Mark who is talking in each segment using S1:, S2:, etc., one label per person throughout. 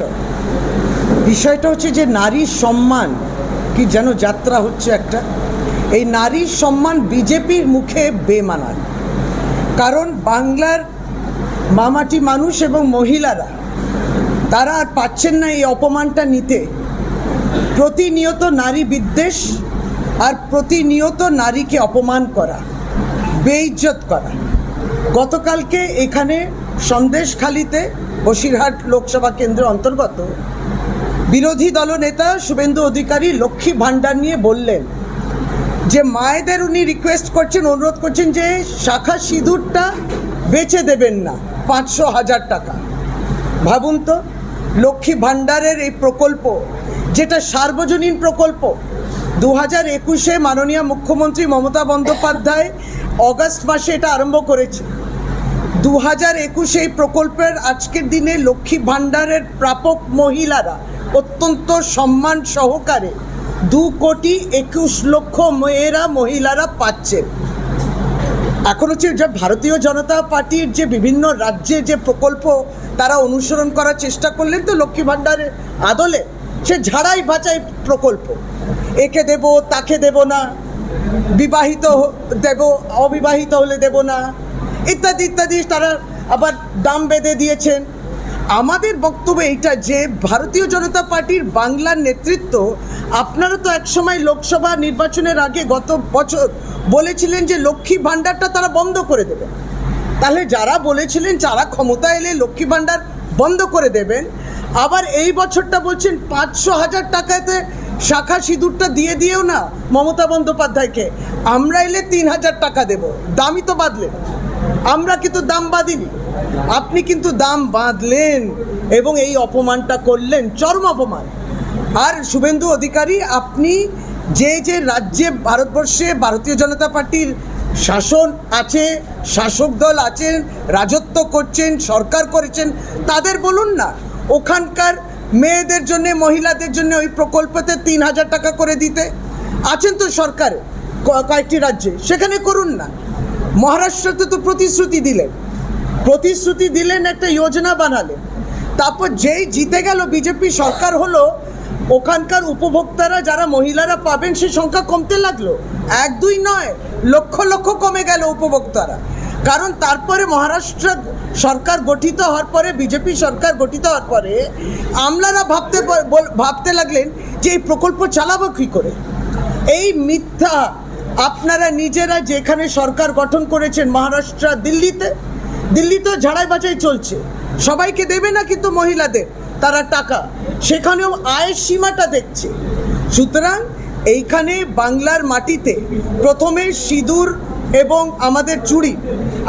S1: বিষয় বিষয়টা হচ্ছে যে নারীর সম্মান কি যেন যাত্রা হচ্ছে একটা। এই নারীর সম্মান বিজেপির মুখে বেমানান। কারণ বাংলার মামাটি মানুষ এবং মহিলারা, তারা আর পাচ্ছেন না এই অপমানটা নিতে। প্রতিনিয়ত নারী বিদ্বেষ আর প্রতিনিয়ত নারীকে অপমান করা, বেইজ্জত করা। গতকালকে এখানে সন্দেশখালিতে বসিরহাট লোকসভা কেন্দ্রের অন্তর্গত বিরোধী দলনেতা শুভেন্দু অধিকারী লক্ষ্মী ভাণ্ডার নিয়ে বললেন যে মায়েদের উনি রিকোয়েস্ট করছেন, অনুরোধ করছেন যে শাখা সিঁদুরটা বেচে দেবেন না, পাঁচশো হাজার টাকা। ভাবুন তো, লক্ষ্মী ভাণ্ডারের এই প্রকল্প, যেটা সার্বজনীন প্রকল্প দু হাজার একুশে মাননীয় মুখ্যমন্ত্রী মমতা বন্দ্যোপাধ্যায় অগস্ট মাসে এটা আরম্ভ করেছে। দু হাজার একুশে এই প্রকল্পের আজকের দিনে লক্ষ্মী ভাণ্ডারের প্রাপক মহিলারা অত্যন্ত সম্মান সহকারে দু কোটি একুশ লক্ষ মেয়েরা মহিলারা পাচ্ছেন এখন হচ্ছে যে ভারতীয় জনতা পার্টির যে বিভিন্ন রাজ্যে যে প্রকল্প তারা অনুসরণ করার চেষ্টা করলেন তো লক্ষ্মী ভাণ্ডারের আদলে, সে ঝাড়াই বাঁচাই প্রকল্প। একে দেব, তাকে দেব না, বিবাহিত দেব, অবিবাহিত হলে দেব না ইত্যাদি ইত্যাদি, তারা আবার দাম বেঁধে দিয়েছেন। আমাদের বক্তব্য এইটা যে, ভারতীয় জনতা পার্টির বাংলার নেতৃত্ব, আপনারা তো একসময় লোকসভা নির্বাচনের আগে গত বছর বলেছিলেন যে, লক্ষ্মী ভাণ্ডারটা তারা বন্ধ করে দেবে। তাহলে যারা বলেছিলেন, যারা ক্ষমতা এলে লক্ষ্মী ভাণ্ডার বন্ধ করে দেবেন, আবার এই বছরটা বলছেন পাঁচশো হাজার টাকাতে শাখা সিঁদুরটা দিয়ে দিয়েও না মমতা বন্দ্যোপাধ্যায়কে। আমরা এলে তিন হাজার টাকা দেব দামই তো বাঁধলেন। আমরা কিন্তু দাম বাঁধিনি। আপনি কিন্তু দাম বাঁধলেন এবং এই অপমানটা করলেন, চরম অপমান। আর শুভেন্দু অধিকারী, আপনি যে যে রাজ্যে, ভারতবর্ষে ভারতীয় জনতা পার্টির শাসন আছে, শাসক দল আছেন রাজত্ব করছেন, সরকার করেছেন, তাদের বলুন না, ওখানকার মেয়েদের জন্য, মহিলাদের জন্য ওই প্রকল্পতে তিন হাজার টাকা করে দিতে। আছেন তো সরকারে কয়েকটি রাজ্যে, সেখানে করুন না। মহারাষ্ট্রতে তো প্রতিশ্রুতি দিলেন। প্রতিশ্রুতি দিলেন, একটা যোজনা বানালেন। তারপর যেই জিতে গেল বিজেপি সরকার হলো, ওখানকার উপভোক্তারা, যারা মহিলারা পাবেন সে সংখ্যা কমতে লাগল। এক, দুই নয়, লক্ষ লক্ষ কমে গেল উপভোক্তারা। কারণ তারপরে মহারাষ্ট্র সরকার গঠিত হওয়ার পরে, বিজেপি সরকার গঠিত হওয়ার পরে, আমলারা ভাবতে ভাবতে লাগলেন যে এই প্রকল্প চালাবো কী করে? এই মিথ্যা আপনারা নিজেরা যেখানে সরকার গঠন করেছেন মহারাষ্ট্র, দিল্লিতে, দিল্লিতেও ঝাড়াই বাছাই চলছে। সবাইকে দেবে না কিন্তু মহিলাদের? তারা টাকা। সেখানেও আয়ের সীমাটা দেখছে। সুতরাং এইখানে বাংলার মাটিতে প্রথমে সিঁদুর এবং আমাদের চুড়ি।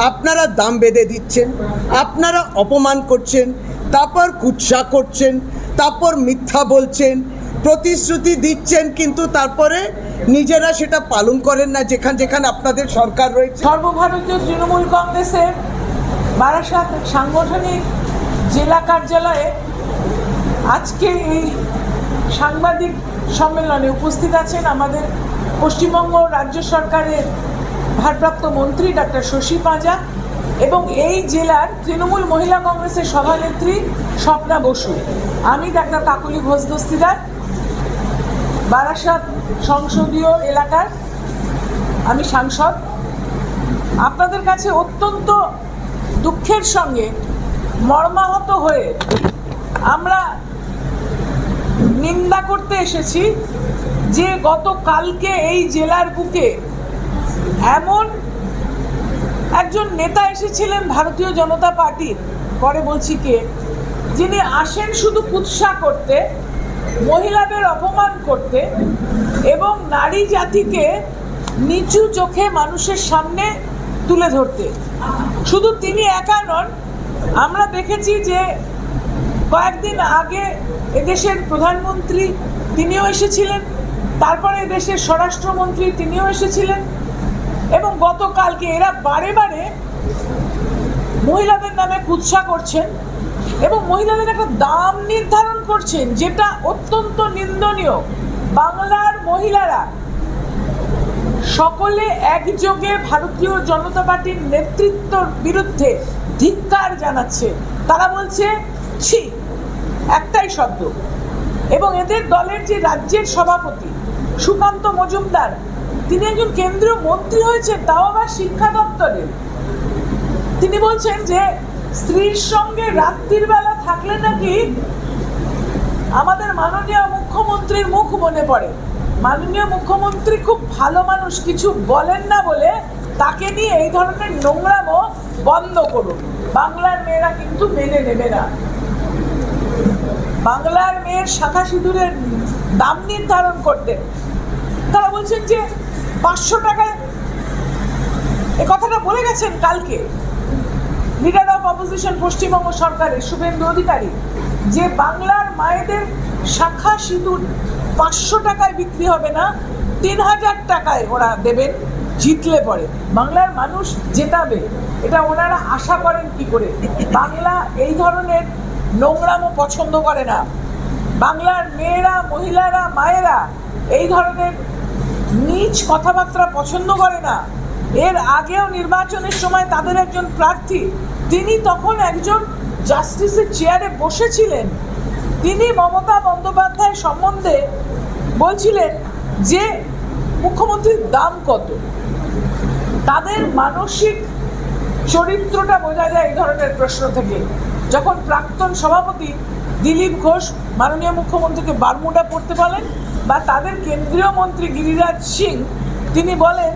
S1: আপনারা দাম বেঁধে দিচ্ছেন, আপনারা অপমান করছেন, তারপর কুৎসা করছেন, তারপর মিথ্যা বলছেন প্রতিশ্রুতি দিচ্ছেন কিন্তু তারপরে নিজেরা সেটা পালন করেন না, যেখান যেখানে আপনাদের সরকার রয়েছে।
S2: সর্বভারতীয় তৃণমূল কংগ্রেসের বারাসাত সাংগঠনিক জেলা কার্যালয়ে আজকে এই সাংবাদিক সম্মেলনে উপস্থিত আছেন আমাদের পশ্চিমবঙ্গ রাজ্য সরকারের ভারপ্রাপ্ত মন্ত্রী ডাক্তার শশী পাঁজা এবং এই জেলার তৃণমূল মহিলা কংগ্রেসের সভানেত্রী স্বপ্না বসু। আমি ডাক্তার কাকলি ঘোষ দস্তিদার। বারাসাত সংসদীয় এলাকার আমি সাংসদ। আপনাদের কাছে অত্যন্ত দুঃখের সঙ্গে মর্মাহত হয়ে আমরা নিন্দা করতে এসেছি যে গতকালকে এই জেলার বুকে এমন একজন নেতা এসেছিলেন ভারতীয় জনতা পার্টির, পরে বলছি কে, যিনি আসেন শুধু কুৎসা করতে মহিলাদের অপমান করতে এবং নারী জাতিকে নিচু চোখে মানুষের সামনে তুলে ধরতে। শুধু তিনি একা নন, আমরা দেখেছি যে কয়েকদিন আগে এদেশের প্রধানমন্ত্রী তিনিও এসেছিলেন, তারপরে দেশের স্বরাষ্ট্রমন্ত্রী তিনিও এসেছিলেন এবং গতকালকে এরা বারে বারে মহিলাদের নামে কুৎসা করছেন। এবং মহিলাদের একটা দাম নির্ধারণ করছেন, যেটা অত্যন্ত নিন্দনীয়। বাংলার মহিলারা সকলে একযোগে ভারতীয় জনতা পার্টির নেতৃত্বর বিরুদ্ধে ধিক্কার জানাচ্ছে। তারা বলছে, ছি, একটাই শব্দ। এবং এদের দলের যে রাজ্যের সভাপতি, সুকান্ত মজুমদার, তিনি একজন কেন্দ্রীয় মন্ত্রী হয়েছেন, তাও আবার শিক্ষা দপ্তরের তিনি বলছেন যে স্ত্রীর সঙ্গে রাত্রির বেলা থাকলে নাকি আমাদের মাননীয় মুখ্যমন্ত্রীর মুখ মনে পড়ে। মাননীয় মুখ্যমন্ত্রী খুব ভালো মানুষ, কিছু বলেন না বলে তাকে নিয়ে এই ধরনের নোংরামো বন্ধ করুন। বাংলার মেয়েরা কিন্তু মেনে নেবে না। বাংলার মেয়ের শাখা সিঁদুরের দাম নির্ধারণ করতে। তারা বলছেন যে পাঁচশো টাকায় এ কথাটা বলে গেছেন কালকে। লিডার অফ অপোজিশন পশ্চিমবঙ্গ সরকারের শুভেন্দু অধিকারী, যে বাংলার মায়েদের শাখা সিঁদুর পাঁচশো টাকায় বিক্রি হবে না, তিন হাজার টাকায় ওরা দেবেন, জিতলে পরে। বাংলার মানুষ জেতাবে, এটা ওনারা আশা করেন কি করে? বাংলা এই ধরনের নোংরামও পছন্দ করে না। বাংলার মেয়েরা, মহিলারা, মায়েরা এই ধরনের নিচ কথাবার্তা পছন্দ করে না। এর আগেও নির্বাচনের সময় তাদের একজন প্রার্থী, তিনি তখন একজন জাস্টিসের চেয়ারে বসেছিলেন। তিনি মমতা বন্দ্যোপাধ্যায় সম্বন্ধে বলছিলেন যে, মুখ্যমন্ত্রীর দাম কত? তাদের মানসিক চরিত্রটা বোঝা যায় এই ধরনের প্রশ্ন থেকে। যখন প্রাক্তন সভাপতি দিলীপ ঘোষ মাননীয় মুখ্যমন্ত্রীকে বারমুডা পড়তে বলেন বা তাদের কেন্দ্রীয় মন্ত্রী গিরিরাজ সিং, তিনি বলেন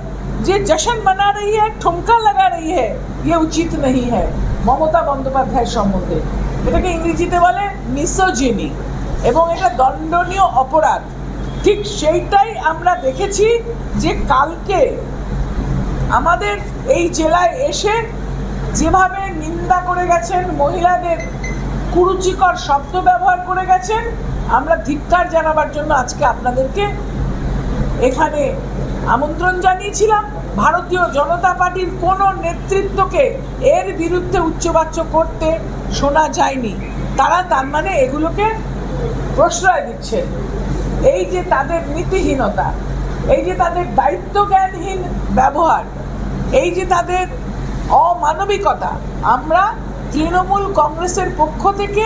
S2: যে जश्न मना रही है, ठुमका लगा रही है। ये উচিত नहीं है। মমতা বন্দ্যোপাধ্যায় সম্বন্ধে। এটাকে ইংরেজিতে বলে মিসোজিনি এবং এটা দণ্ডনীয় অপরাধ। ঠিক সেইটাই আমরা দেখেছি যে কালকে আমাদের এই জেলায় এসে যেভাবে নিন্দা করে গেছেন, মহিলাদের কুরুচিকর শব্দ ব্যবহার করে গেছেন, আমরা ধিক্কার জানাবার জন্য আজকে আপনাদেরকে এখানে আমন্ত্রণ জানিয়েছিলাম, ভারতীয় জনতা পার্টির কোনো নেতৃত্বকে এর বিরুদ্ধে উচ্চবাচ্য করতে শোনা যায়নি। তারা তার মানে এগুলোকে প্রশ্রয় দিচ্ছেন এই যে তাদের নীতিহীনতা, এই যে তাদের দায়িত্ব জ্ঞানহীন ব্যবহার, এই যে তাদের অমানবিকতা, আমরা তৃণমূল কংগ্রেসের পক্ষ থেকে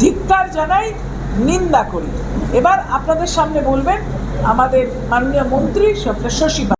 S2: ধিক্কার জানাই, নিন্দা করি। এবার আপনাদের সামনে বলবেন আমাদের মাননীয় মন্ত্রী শশী।